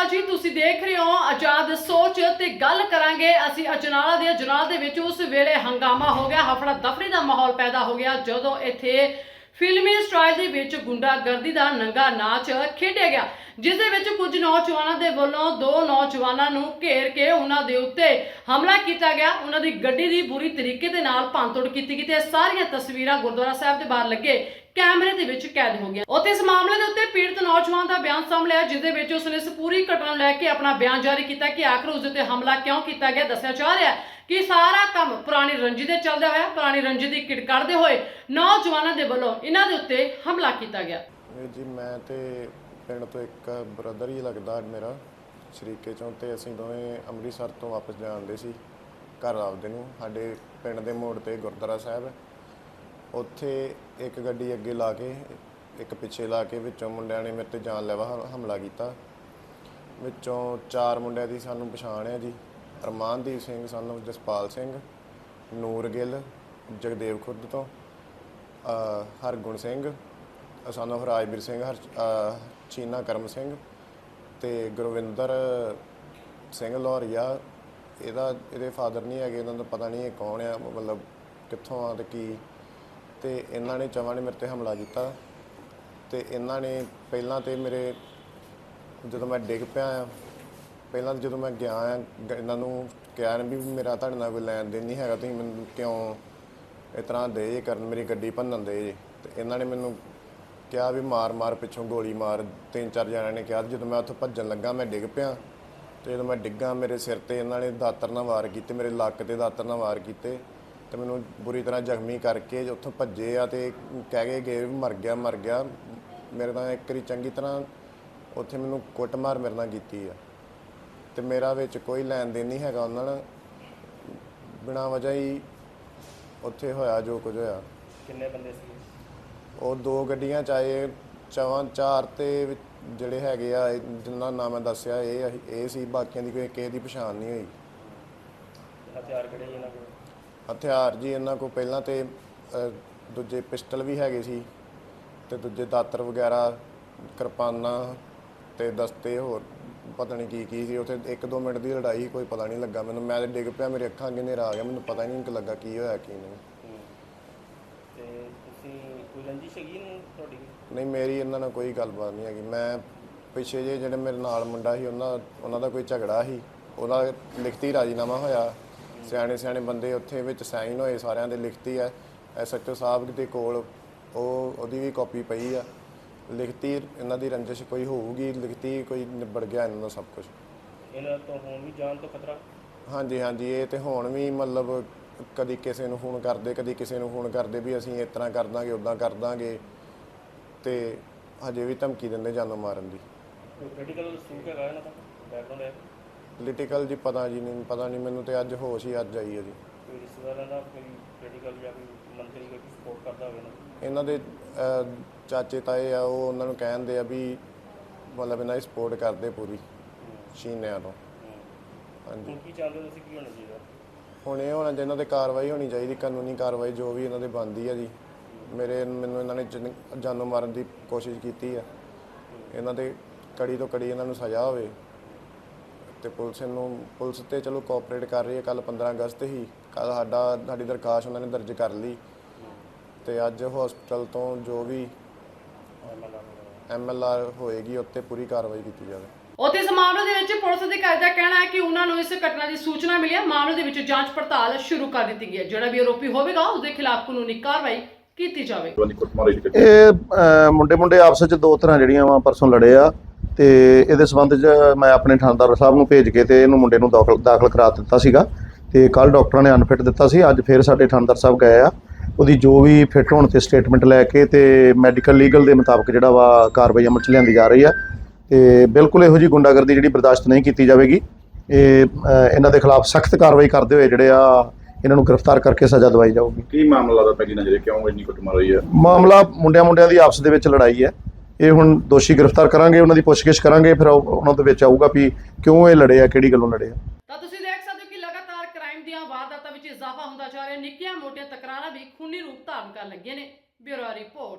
ਅਕਾਲ ਜੀ, ਤੁਸੀਂ ਦੇਖ ਰਹੇ ਹੋ ਆਜ਼ਾਦ ਸੋਚ ਤੇ ਗੱਲ ਕਰਾਂਗੇ ਅਸੀਂ ਅਜਨਾਲਾ ਦੇ, ਅਜਨਾਲ ਦੇ ਵਿੱਚ ਉਸ ਵੇਲੇ ਹੰਗਾਮਾ ਹੋ ਗਿਆ, ਹਫੜਾ ਦਫੜੀ ਦਾ ਮਾਹੌਲ ਪੈਦਾ ਹੋ ਗਿਆ, ਜਦੋਂ ਇੱਥੇ ਫਿਲਮੀ ਸਟਾਈਲ ਦੇ ਵਿੱਚ ਗੁੰਡਾਗਰਦੀ ਦਾ ਨੰਗਾ ਨਾਚ ਖੇਡਿਆ ਗਿਆ, ਜਿਸ ਦੇ ਵਿੱਚ ਕੁਝ ਨੌਜਵਾਨਾਂ ਦੇ ਵੱਲੋਂ ਦੋ ਨੌਜਵਾਨਾਂ ਨੂੰ ਘੇਰ ਕੇ ਉਹਨਾਂ ਦੇ ਉੱਤੇ ਹਮਲਾ ਕੀਤਾ ਗਿਆ, ਉਹਨਾਂ ਦੀ ਗੱਡੀ ਦੀ ਬੁਰੀ ਤਰੀਕੇ ਦੇ ਨਾਲ ਭੰਨਤੋੜ ਕੀਤੀ ਗਈ ਤੇ ਸਾਰੀਆਂ ਤਸਵੀਰਾਂ ਗੁਰਦੁਆਰਾ ਸਾਹਿਬ ਦੇ ਬਾਹਰ ਲੱਗੇ। ਕੈਮਰੇ ਦੇ ਵਿੱਚ ਕੈਦ ਹੋ ਗਿਆ। ਉੱਥੇ ਇਸ ਮਾਮਲੇ ਦੇ ਉੱਤੇ ਪੀੜਤ ਨੌਜਵਾਨ ਦਾ ਬਿਆਨ ਸਾਹਮਣੇ ਆਇਆ ਜਿਸ ਦੇ ਵਿੱਚ ਉਸਨੇ ਇਸ ਪੂਰੀ ਘਟਨਾ ਨੂੰ ਲੈ ਕੇ ਆਪਣਾ ਬਿਆਨ ਜਾਰੀ ਕੀਤਾ ਕਿ ਆਖਰ ਉਸ ਦੇ ਉੱਤੇ ਹਮਲਾ ਕਿਉਂ ਕੀਤਾ ਗਿਆ, ਦੱਸਿਆ ਜਾ ਰਿਹਾ ਹੈ ਕਿ ਸਾਰਾ ਕੰਮ ਪੁਰਾਣੀ ਰੰਜੀ ਦੇ ਚੱਲਦਾ ਹੋਇਆ, ਪੁਰਾਣੀ ਰੰਜੀ ਦੀ ਕਿਟ ਕੱਢਦੇ ਹੋਏ ਨੌਜਵਾਨਾਂ ਦੇ ਵੱਲੋਂ ਇਹਨਾਂ ਦੇ ਉੱਤੇ ਹਮਲਾ ਕੀਤਾ ਗਿਆ। ਵੀਰ ਜੀ, ਮੈਂ ਤੇ ਪਿੰਡ ਤੋਂ ਇੱਕ ਬ੍ਰਦਰ ਹੀ ਲੱਗਦਾ ਮੇਰਾ, ਸ਼ਰੀਕੇ ਚੋਂ ਤੇ ਅਸੀਂ ਦੋਵੇਂ ਅੰਮ੍ਰਿਤਸਰ ਤੋਂ ਵਾਪਸ ਜਾਂਦੇ ਸੀ, ਘਰ ਆਪਦੇ ਨੂੰ, ਸਾਡੇ ਪਿੰਡ ਦੇ ਮੋੜ ਤੇ ਗੁਰਦੁਆਰਾ ਸਾਹਿਬ ਹੈ। ਉੱਥੇ ਇੱਕ ਗੱਡੀ ਅੱਗੇ ਲਾ ਕੇ ਇੱਕ ਪਿੱਛੇ ਲਾ ਕੇ ਵਿੱਚੋਂ ਮੁੰਡਿਆਂ ਨੇ ਮੇਰੇ ਤੇ ਜਾਨਲੇਵਾ ਹ- ਹਮਲਾ ਕੀਤਾ। ਵਿੱਚੋਂ ਚਾਰ ਮੁੰਡਿਆਂ ਦੀ ਸਾਨੂੰ ਪਛਾਣ ਹੈ ਜੀ। ਅਰਮਾਨਦੀਪ ਸਿੰਘ ਸਾਨੂੰ ਜਸਪਾਲ ਸਿੰਘ ਨੂਰ ਗਿੱਲ ਜਗਦੇਵ ਖੁਰਦ ਤੋਂ ਅ, ਹਰਗੁਣ ਸਿੰਘ ਸਾਨੂੰ ਰਾਜਵੀਰ ਸਿੰਘ ਹਰ ਅ, ਚੀਨਾ ਕਰਮ ਸਿੰਘ ਤੇ ਗੁਰਵਿੰਦਰ ਸਿੰਘ ਲੋਹਰੀਆ ਇਹਦਾ ਇਹਦੇ ਫਾਦਰ ਨਹੀਂ ਹੈਗੇ ਇਹਨਾਂ ਦਾ ਪਤਾ ਨਹੀਂ ਇਹ ਕੌਣ ਆ ਮਤਲਬ ਕਿੱਥੋਂ ਆ ਤੇ ਕੀ ਤੇ ਇਹਨਾਂ ਨੇ ਚਵਾਂ ਨੇ ਮੇਰੇ ਤੇ ਹਮਲਾ ਕੀਤਾ ਤੇ ਇਹਨਾਂ ਨੇ ਪਹਿਲਾਂ ਤੇ ਮੇਰੇ ਜਦੋਂ ਮੈਂ ਡਿੱਗ ਪਿਆ ਆ, ਪਹਿਲਾਂ ਤਾਂ ਜਦੋਂ ਮੈਂ ਗਿਆ ਆ, ਗ- ਇਹਨਾਂ ਨੂੰ ਕਿਹਾ ਨਾ ਵੀ ਮੇਰਾ ਤੁਹਾਡੇ ਨਾਲ ਕੋਈ ਲੈਣ ਦੇਣ ਨਹੀਂ ਹੈਗਾ, ਤੁਸੀਂ ਮੈਨੂੰ ਕਿਉਂ ਇਸ ਤਰ੍ਹਾਂ ਦੇ ਜੇ ਕਰਨ, ਮੇਰੀ ਗੱਡੀ ਭੰਨਣ ਦੇ ਜੇ। ਤੇ ਇਹਨਾਂ ਨੇ ਮੈਨੂੰ ਕਿਹਾ ਵੀ ਮਾਰ ਮਾਰ ਪਿੱਛੋਂ ਗੋਲੀ ਮਾਰ, ਤਿੰਨ ਚਾਰ ਜਣਿਆਂ ਨੇ ਕਿਹਾ ਜਦੋਂ ਮੈਂ ਉੱਥੋਂ ਭੱਜਣ ਲੱਗਾ, ਮੈਂ ਡਿੱਗ ਪਿਆ। ਤੇ ਜਦੋਂ ਮੈਂ ਡਿੱਗਾ, ਮੇਰੇ ਸਿਰ ਤੇ ਇਹਨਾਂ ਨੇ ਦਾਤਰ ਨਾਲ ਵਾਰ ਕੀਤੇ, ਮੇਰੇ ਲੱਕ ਤੇ ਦਾਤਰ ਨਾਲ ਵਾਰ ਕੀਤੇ। ਤੇ ਮੈਨੂੰ ਬੁਰੀ ਤਰ੍ਹਾਂ ਜ਼ਖਮੀ ਕਰਕੇ ਉੱਥੋਂ ਭੱਜੇ ਆ ਤੇ ਕਹਿ ਕੇ ਗਏ ਵੀ ਮਰ ਗਿਆ ਮਰ ਗਿਆ। ਮੇਰੇ ਨਾਲ ਇੱਕ ਵਾਰੀ ਚੰਗੀ ਤਰ੍ਹਾਂ ਉੱਥੇ ਮੈਨੂੰ ਕੁੱਟਮਾਰ ਮੇਰੇ ਨਾਲ ਕੀਤੀ ਆ। ਤੇ ਮੇਰਾ ਵਿੱਚ ਕੋਈ ਲੈਣ ਦੇਣ ਨਹੀਂ ਹੈਗਾ ਉਹਨਾਂ ਨਾਲ। ਬਿਨਾਂ ਵਜ੍ਹਾ ਹੀ ਉੱਥੇ ਹੋਇਆ ਜੋ ਕੁਝ ਹੋਇਆ। ਕਿੰਨੇ ਬੰਦੇ ਸੀ? ਉਹ ਦੋ ਗੱਡੀਆਂ ਚ ਆਏ ਚਾਰ ਤੇ ਜਿਹੜੇ ਹੈਗੇ ਆ ਜਿਨ੍ਹਾਂ ਦਾ ਨਾਮ ਮੈਂ ਦੱਸਿਆ ਇਹ ਇਹ ਸੀ ਬਾਕੀਆਂ ਦੀ ਕੋਈ ਕਿਸੇ ਦੀ ਪਛਾਣ ਨਹੀਂ ਹੋਈ। ਹਥਿਆਰ ਕਿਹੜੇ ਇਹਨਾਂ ਕੋਲ? ਹਥਿਆਰ ਜੀ ਇਹਨਾਂ ਕੋਲ ਪਹਿਲਾਂ ਤੇ ਅ, ਦੂਜੇ ਪਿਸਟਲ ਵੀ ਹੈਗੇ ਸੀ ਤੇ ਦੂਜੇ ਦਾਤਰ ਵਗੈਰਾ ਕਿਰਪਾਨਾਂ ਤੇ ਦਸਤੇ ਹੋਰ ਪਤਾ ਨਹੀਂ ਕੀ ਕੀ ਸੀ। ਉੱਥੇ 1-2 ਮਿੰਟ ਦੀ ਲੜਾਈ ਕੋਈ ਪਤਾ ਨਹੀਂ ਲੱਗਾ ਮੈਨੂੰ। ਮੈਂ ਤੇ ਡਿੱਗ ਪਿਆ ਮੇਰੇ ਅੱਖਾਂ ਅੱਗੇ ਹਨੇਰਾ ਆ ਗਿਆ। ਮੈਨੂੰ ਪਤਾ ਹੀ ਨਹੀਂ ਲੱਗਾ ਕੀ ਹੋਇਆ ਕੀ ਨਹੀਂ। ਹੂੰ। ਤੇ ਤੁਸੀਂ ਕੋਈ ਰੰਜਿਸ਼ ਹੈਗੀ ਨੂੰ ਤੁਹਾਡੀ? ਨਹੀਂ ਮੇਰੀ ਇਹਨਾਂ ਨਾਲ ਕੋਈ ਗੱਲਬਾਤ ਨਹੀਂ ਹੈਗੀ। ਮੈਂ ਪਿੱਛੇ ਜੇ ਜਿਹੜੇ ਮੇਰੇ ਨਾਲ ਮੁੰਡਾ ਸੀ ਉਹਨਾਂ ਉਹਨਾਂ ਦਾ ਕੋਈ ਝਗੜਾ ਸੀ। ਉਹਦਾ ਲਿਖਤੀ ਰਾਜੀਨਾਮਾ ਹੋਇਆ। ਸਿਆਣੇ ਸਿਆਣੇ ਬੰਦੇ ਉੱਥੇ ਵਿੱਚ ਸਾਈਨ ਹੋਏ ਸਾਰਿਆਂ ਦੇ ਲਿਖਤੀ ਹੈ ਐਸਐਚਓ ਸਾਹਿਬ ਦੇ ਕੋਲ ਉਹ ਉਹਦੀ ਵੀ ਕਾਪੀ ਪਈ ਆ। ਲਿਖਤੀ ਇਹਨਾਂ ਦੀ ਰੰਜਿਸ਼ ਕੋਈ ਹੋਊਗੀ ਲਿਖਤੀ ਕੋਈ ਨਿਬੜ ਗਿਆ ਇਹਨਾਂ ਦਾ ਸਭ ਕੁਝ ਇਹਨਾਂ ਤੋਂ ਹੁਣ ਵੀ ਜਾਨ ਤੋਂ ਖਤਰਾ? ਹਾਂਜੀ ਹਾਂਜੀ ਇਹ ਤੇ ਹੁਣ ਵੀ ਮਤਲਬ ਕਦੀ ਕਿਸੇ ਨੂੰ ਫੋਨ ਕਰਦੇ ਕਦੀ ਕਿਸੇ ਨੂੰ ਫੋਨ ਕਰਦੇ ਵੀ ਅਸੀਂ ਇਸ ਤਰ੍ਹਾਂ ਕਰ ਦਾਂਗੇ ਉਦਾਂ ਕਰ ਦਾਂਗੇ। ਤੇ ਹਜੇ ਵੀ ਧਮਕੀ ਦਿੰਦੇ ਜਾਨੋਂ ਮਾਰਨ ਦੀ। ਕੋਈ ਕ੍ਰਿਟੀਕਲ ਸੂਟ ਹੈਗਾ ਇਹਨਾਂ ਦਾ ਬੈਕਗ੍ਰਾਉਂਡ ਹੈ? ਪੋਲੀਟੀਕਲ ਜੀ ਪਤਾ ਜੀ ਨਹੀਂ ਪਤਾ ਨਹੀਂ ਮੈਨੂੰ ਤੇ ਅੱਜ ਹੋਸ਼ ਹੀ ਅੱਜ ਆਈ ਹੈ ਜੀ। ਕੋਈ ਰਿਸ਼ਤੇਦਾਰਾਂ ਦਾ ਕੋਈ ਕ੍ਰਿਟੀਕਲ ਜਾਂ ਕੋਈ ਮੰਤਰੀ ਕੋਈ ਸਪੋਰਟ ਕਰਦਾ ਹੋਵੇ ਨਾ? ਇਹਨਾਂ ਦੇ ਅਹ, ਚਾਚੇ ਤਾਏ ਆ ਉਹ ਉਹਨਾਂ ਨੂੰ ਕਹਿੰਦੇ ਆ ਵੀ ਮਤਲਬ ਇਹਨਾਂ ਦੀ ਸਪੋਰਟ ਕਰਦੇ ਪੂਰੀ ਸ਼ੀਨਿਆਂ ਤੋਂ। ਹਾਂਜੀ। ਹੁਣ ਕੀ ਚਾਹੁੰਦੇ ਹੋ ਤੁਸੀਂ ਕੀ ਹੋਣਾ ਚਾਹੀਦਾ? ਹੁਣ ਇਹ ਹੋਣਾ ਚਾਹੀਦਾ ਤੇ ਕਾਰਵਾਈ ਹੋਣੀ ਚਾਹੀਦੀ ਕਾਨੂੰਨੀ ਕਾਰਵਾਈ ਜੋ ਵੀ ਇਹਨਾਂ ਦੇ ਬਣਦੀ ਆ ਜੀ। ਮੇਰੇ ਮੈਨੂੰ ਇਹਨਾਂ ਨੇ ਜਨ- ਜਾਨੋਂ ਮਾਰਨ ਦੀ ਕੋਸ਼ਿਸ਼ ਕੀਤੀ ਆ। ਇਹਨਾਂ ਦੇ ਕੜੀ ਤੋਂ ਕੜੀ ਇਹਨਾਂ ਨੂੰ ਸਜ਼ਾ ਹੋਵੇ। ਤੇ ਪੁਲਿਸ ਨੂੰ ਪੁਲਿਸ ਤੇ ਚਲੋ ਕੋਆਪਰੇਟ ਕਰ ਰਹੀ ਹੈ ਕੱਲ 15 ਅਗਸਤ ਹੀ। ਕੱਲ ਸਾਡਾ ਸਾਡੀ ਦਰਖਾਸਤ ਉਹਨਾਂ ਨੇ ਦਰਜ ਕਰ ਲਈ। ਤੇ ਅੱਜ ਹਸਪੀਟਲ ਤੋਂ ਜੋ ਵੀ ਐਮਐਲਆਰ ਹੋਏਗੀ ਉੱਤੇ ਪੂਰੀ ਕਾਰਵਾਈ ਕੀਤੀ ਜਾਵੇ। ਉੱਥੇ ਇਸ ਮਾਮਲੇ ਦੇ ਵਿੱਚ ਪੁਲਿਸ ਅਧਿਕਾਰੀ ਦਾ ਕਹਿਣਾ ਹੈ ਕਿ ਉਹਨਾਂ ਨੂੰ ਇਸ ਘਟਨਾ ਦੀ ਸੂਚਨਾ ਮਿਲੀ ਹੈ। ਮਾਮਲੇ ਦੇ ਵਿੱਚ ਜਾਂਚ ਪੜਤਾਲ ਸ਼ੁਰੂ ਕਰ ਦਿੱਤੀ ਗਈ ਹੈ। ਜਿਹੜਾ ਵੀ ਆਰੋਪੀ ਹੋਵੇਗਾ ਉਸ ਦੇ ਖਿਲਾਫ ਕਾਨੂੰਨੀ ਕਾਰਵਾਈ ਕੀਤੀ ਸੀ। ਇਹ ਮੁੰਡੇ ਮੁੰਡੇ ਆਪਸ ਵਿੱਚ ਦੋ ਤਰ੍ਹਾਂ ਜਿਹੜੀਆਂ ਵਾ ਪਰਸੋਂ ਲੜੇ ਆ। ਤੇ ਇਹਦੇ ਸੰਬੰਧ 'ਚ ਮੈਂ ਆਪਣੇ ਥਾਣੇਦਾਰ ਸਾਹਿਬ ਨੂੰ ਭੇਜ ਕੇ ਤੇ ਇਹਨੂੰ ਮੁੰਡੇ ਨੂੰ ਦਾਖਲ ਦਾਖਲ ਕਰਾ ਦਿੱਤਾ ਸੀਗਾ। ਤੇ ਕੱਲ ਡਾਕਟਰਾਂ ਨੇ ਅਨਫਿਟ ਦਿੱਤਾ ਸੀ। ਅੱਜ ਫਿਰ ਸਾਡੇ ਥਾਣੇਦਾਰ ਸਾਹਿਬ ਗਏ ਆ। ਉਹਦੀ ਜੋ ਵੀ ਫਿੱਟ ਹੋਣ ਤੇ ਸਟੇਟਮੈਂਟ ਲੈ ਕੇ ਤੇ ਮੈਡੀਕਲ ਲੀਗਲ ਦੇ ਮੁਤਾਬਕ ਜਿਹੜਾ ਵਾ ਕਾਰਵਾਈ ਅਮਲ 'ਚ ਲਿਆਂਦੀ ਜਾ ਰਹੀ ਆ। ਤੇ ਬਿਲਕੁਲ ਇਹੋ ਜੀ ਗੁੰਡਾਗਰਦੀ ਜਿਹੜੀ ਬਰਦਾਸ਼ਤ ਨਹੀਂ ਕੀਤੀ ਜਾਵੇਗੀ। ਇਹ ਇਹਨਾਂ ਦੇ ਖਿਲਾਫ ਸਖਤ ਕਾਰਵਾਈ ਕਰਦੇ ਹੋਏ ਜਿਹੜੇ ਆ ਇਹਨਾਂ ਨੂੰ ਗ੍ਰਿਫਤਾਰ ਕਰਕੇ ਸਜ਼ਾ ਦਵਾਈ ਜਾਊਗੀ। ਕੀ ਮਾਮਲਾ ਦਾ ਪਹਿਲੀ ਨਜ਼ਰੇ? ਕਿਉਂ ਇੰਨੀ ਕੁੱਟਮਾਰ ਹੋਈ ਹੈ ਮਾਮਲਾ ਮੁੰਡਿਆਂ ਮੁੰਡਿਆਂ ਦੀ ਆਪਸ ਦੇ ਵਿੱਚ ਲੜਾਈ ਹੈ। ਇਹ ਹੁਣ ਦੋਸ਼ੀ ਗ੍ਰਿਫਤਾਰ ਕਰਾਂਗੇ, ਉਹਨਾਂ ਦੀ ਪੁੱਛਗਿੱਛ ਕਰਾਂਗੇ, ਫਿਰ ਉਹਨਾਂ ਦੇ ਵਿੱਚ ਆਊਗਾ ਵੀ ਕਿਉਂ ਇਹ ਲੜੇ ਆ, ਕਿਹੜੀ ਗੱਲੋਂ ਲੜੇ ਆ। ਤਾਂ ਤੁਸੀਂ ਦੇਖ ਸਕਦੇ ਹੋ ਕਿ ਲਗਾਤਾਰ ਕ੍ਰਾਈਮ ਦੀਆਂ ਵਾਰਦਾਤਾਂ ਵਿੱਚ ਇਜ਼ਾਫਾ ਹੁੰਦਾ ਜਾ ਰਿਹਾ। ਨਿੱਕੀਆਂ ਮੋਟੀਆਂ ਤਕਰਾਰਾਂ ਵੀ ਖੂਨੀ ਰੂਪ ਧਾਰਨ ਕਰ ਲੱਗੀਆਂ ਨੇ। Bureau report.